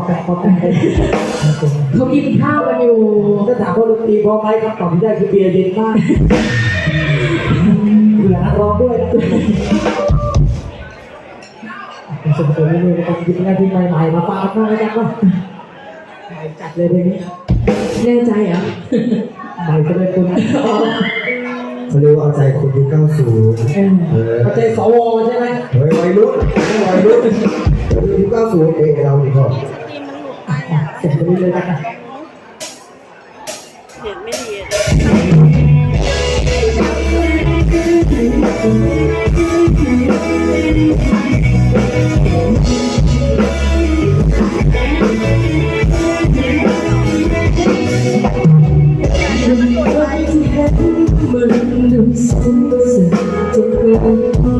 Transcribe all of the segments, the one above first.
อแตกคอแตกเขากินข้าวกันอยู่ถ้าถามว่าดนตรีพอไหมคำตอบที่ได้คือเบียร์เย็นมากเบื่อนักร้องด้วยนะส่งตัวเรื่อยๆนะครับหยิบงานที่ใหม่ๆมาฟังกันบ้างแล้วกับจัดเลยเพลงนี้แน่ใจเหรอใหม่ก็เป็นคุณเขาเรียกว่าเอาใจคนยุค90เออเอาใจสวใช่ไหมเวยรุ่นวยรุ่น สวยเอเราดีกว่าสตรีมมันหลุดไปอะเสร็ยนห็นไม่ดีมึงดูสงสัยจะเป็น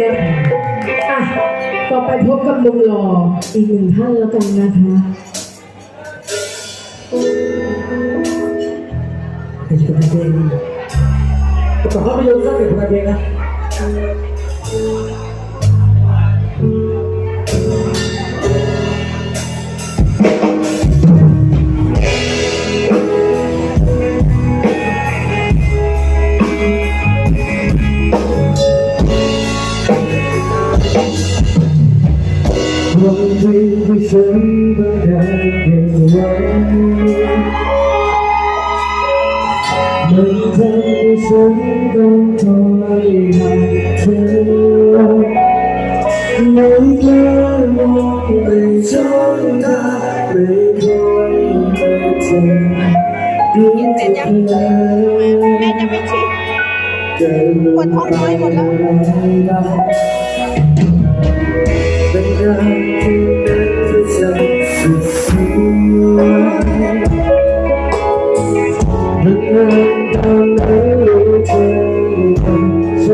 นอะต่อไปพบกับลุงหล่ออีกหนึ่งท่านแล้วกันนะคะเป็นคนเพลงประกอบภาพยนตร์สักหนึ่งเพงนะ ไม่ควรจะเจ็บดูเจ็บยังแม่จะไม่ชิดปวดท้องน้อยหมดแล้วฉ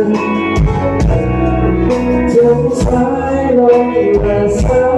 ันจะสายลมและสาย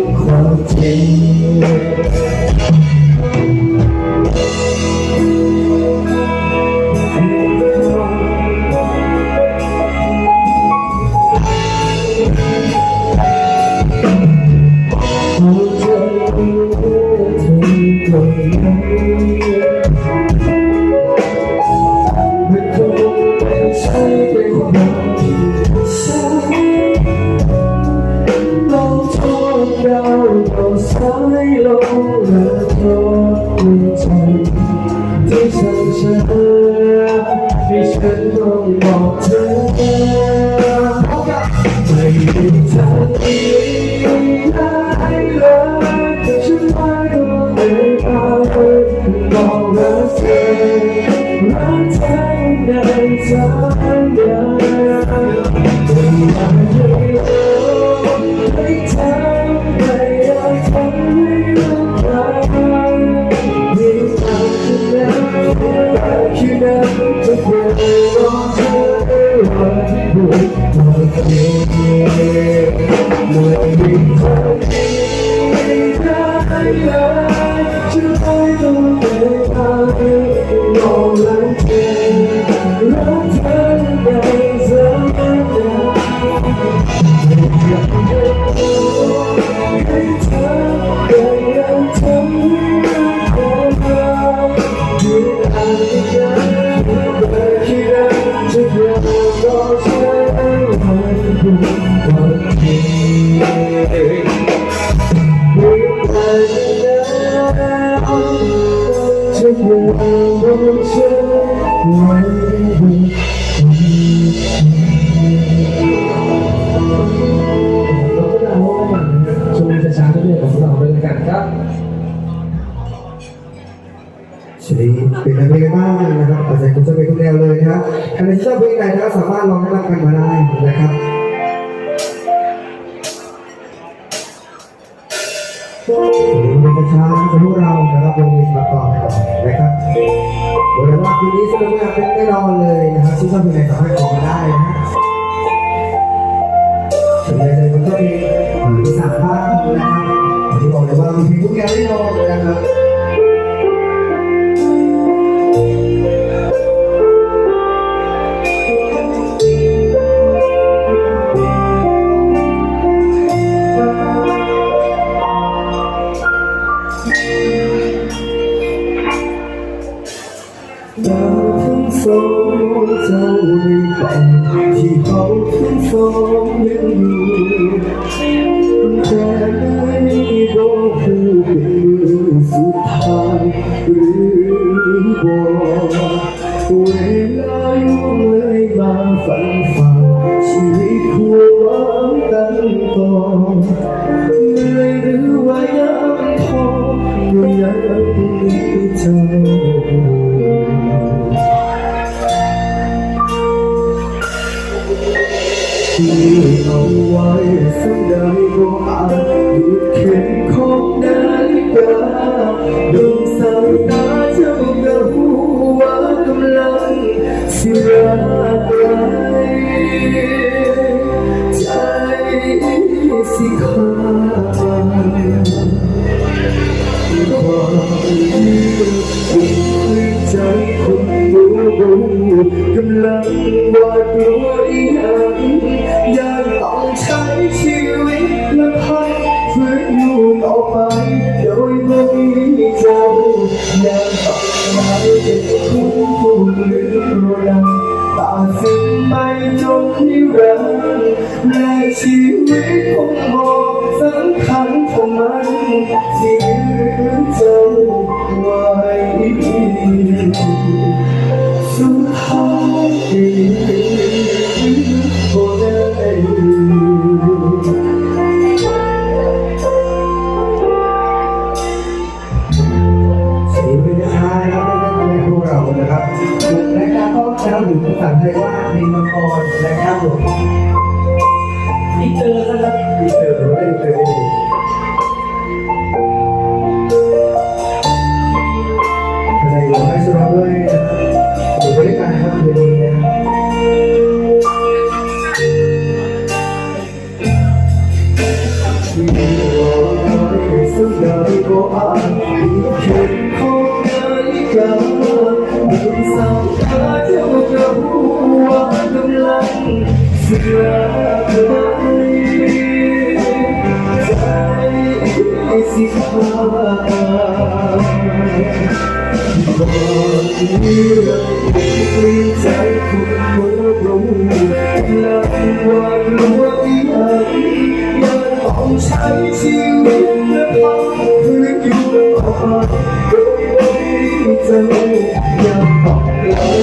ที่ฉันเชื่อให้ฉันต้องบอกเธอไม่มีทางอ หรือเประชาชนของเรานะครับวงมีประกอบก่อนนะครับโดยว่าคืนนี้สนุเมาเกแน่นอนเลยนะครับที่ชอบเพลงสามารถออกมาได้นะถึงในใจมันก็มีสามบ้างนะครับที่บอกเลยว่ามีเพลงทุกแกแน่นอนเลย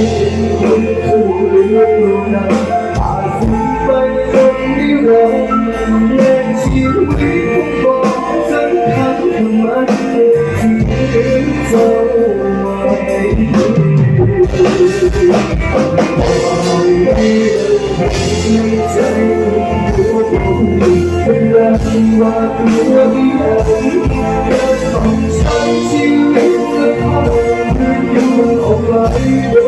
ไหลเป็นคนคือเองรู้นะอาจสิ้นไปจนนิรันดร์และชีวิตของบอกสำคัญของมันที่เจ้าไว้ใจตัวผมเป็นแรงว่าตัวเดียวต้องใช้ชีวิตและทำให้อยู่ออกไปโดยไม่ออกลกับตัวเองนะสิ่งไม่จำนิรันดร์และชีวิตของผมสำคัญมากที่เจ้าไว้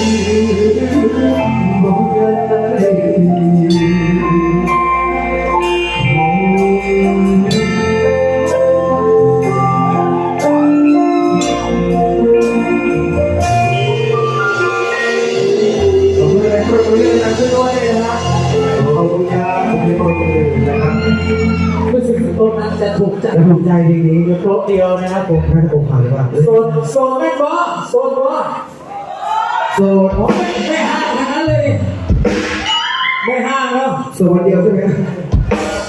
โซนบอโสดผมไม่ห้างทั้งนั้นเลย ไม่ห้างแล้วโสดวันเดียวใช่ไหม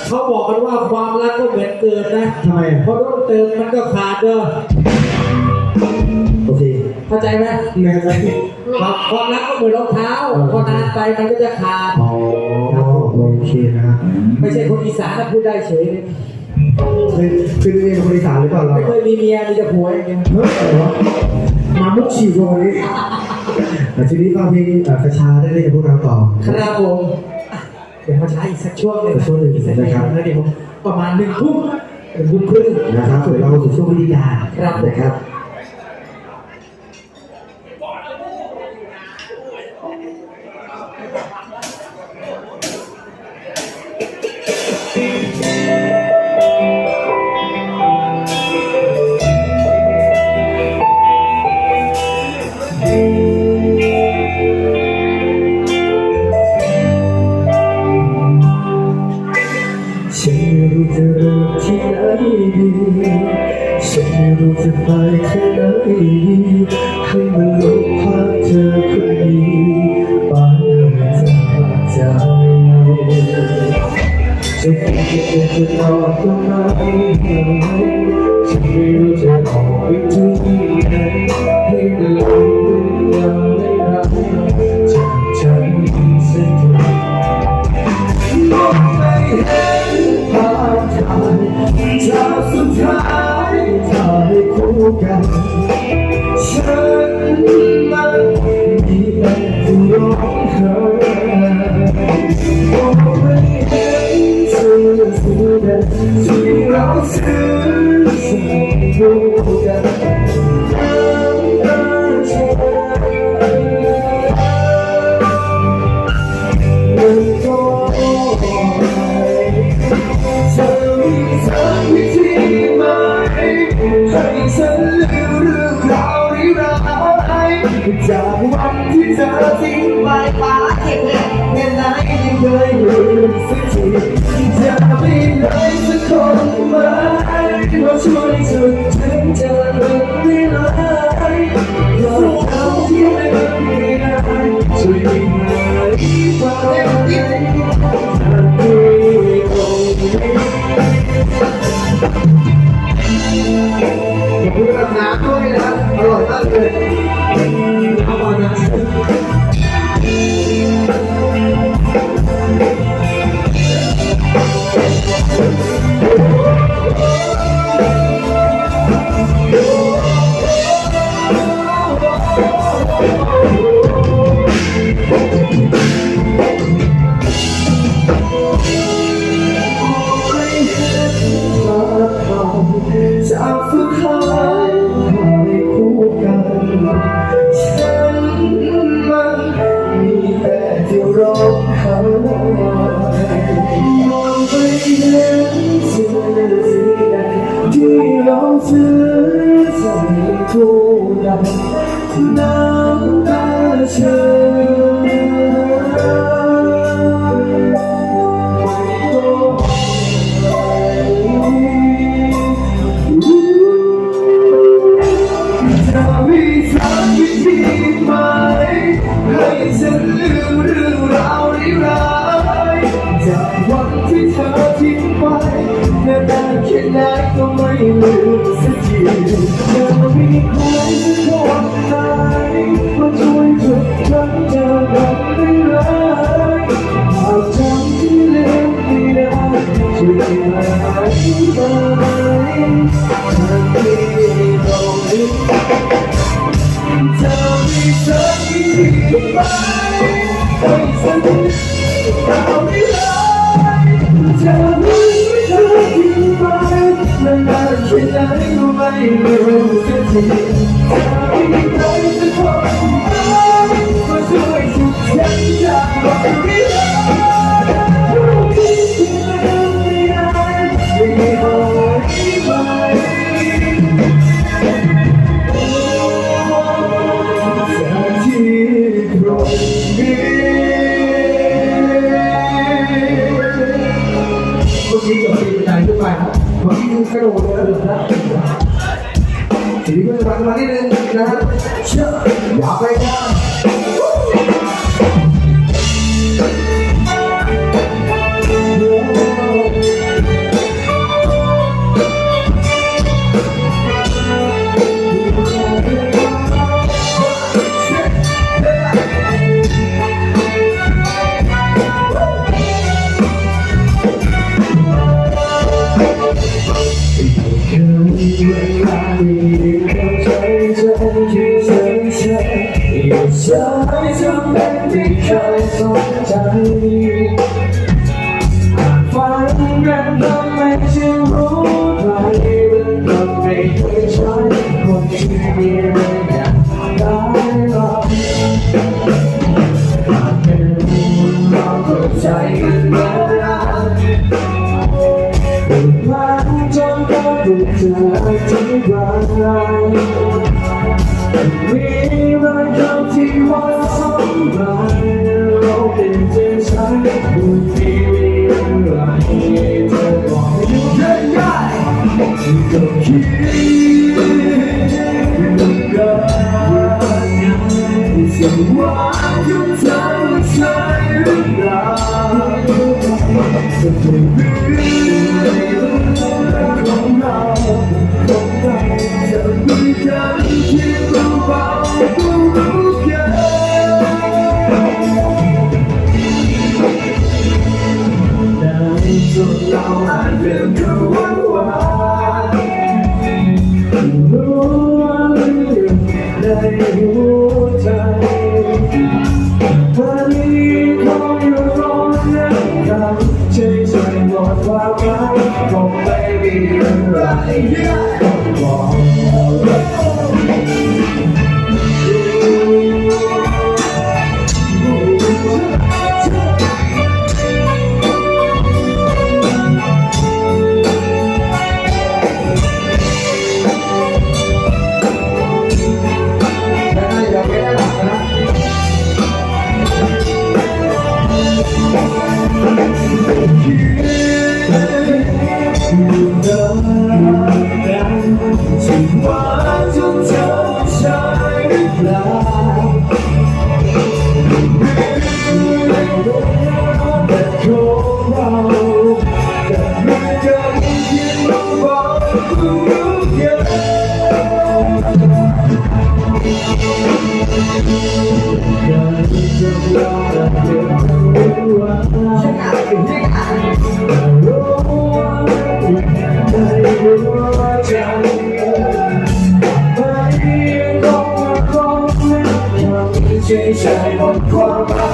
เขาบอกกันว่าความรักก็เหมือนเกิดนะทำไมอะพอต้องเติมมันก็ขาดเด้อโอเคเข้าใจไหมแม่ไหมความความรักก็เหมือนรองเท้าพอนานไปมันก็จะขาดอ๋อโอเคนะครับไม่ใช่คนอีสานนะพูดได้เฉยเลยคือคือเรียนคนอีสานหรือเปล่าเราไม่เคยมีเมียมีแต่ผัวอย่างเดีย วเฮ้ยอะไรวะมามุกฉีกวันนี้แต่ทีนี้ก็มีเอ่อกระชาได้เล่นกับพวกเราต่อครับผมอะเดี๋ยวมาใช้อีกสักช่วงหนึ่งอีกช่วงหนึ่งอีกสักหนึ่งนะครับแล้วเดี๋ยวผมประมาณหนึ่งทุ่มหนึ่งทุ่มครึ่งนะครับเดี๋ยวเราสู่ช่วงวิทยาครับนะครับ ฉันไม่รู้จะไปที่ไหนให้มันลบภาพเธอคนนี้ไปจากใจจะคิดจะจะนอนตรงไห Thanks. เห็ค่ไหนก็ไม่ลืมสักทีเธอไมีใคยจะทนตานมาช่วยจุดทั้งเธอรักไม่รักหากจำที่เลืมไม่ได้ช่วยที่ไหนไหมเธอไม่ต้องลืมเธอไม่เคยไปไปสักทีเราไม่รัก জানি মোবাইল উঠেছে Thank you. ยังหวานยังจำใจหรือเปล่า alegria. เฉยๆบนความรัก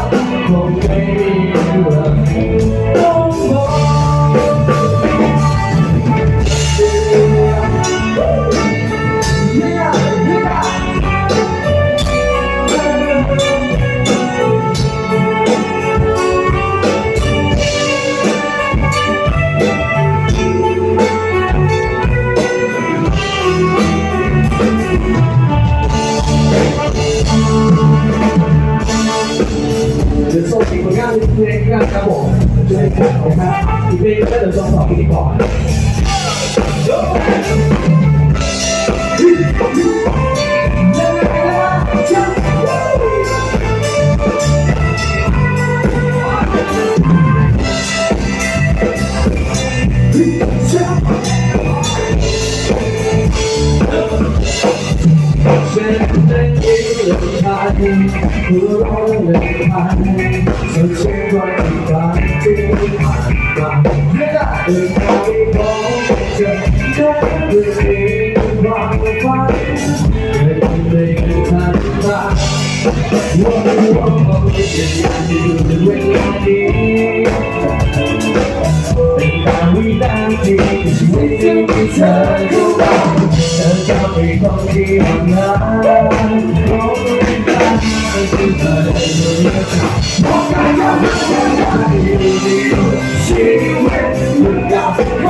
คือคนหนึ่งพันสุดชีวิตกลางที่ผ่านมาเดินทางไปพบเจอได้ด้วยเพีวามฝันไม่ต้องเดินทางตาวันนี้ผมไม่ได้อยู่ในเวังนั้เป็นการวิลาทีชีวิที่เธออยู่เธอไปคห่าง She went without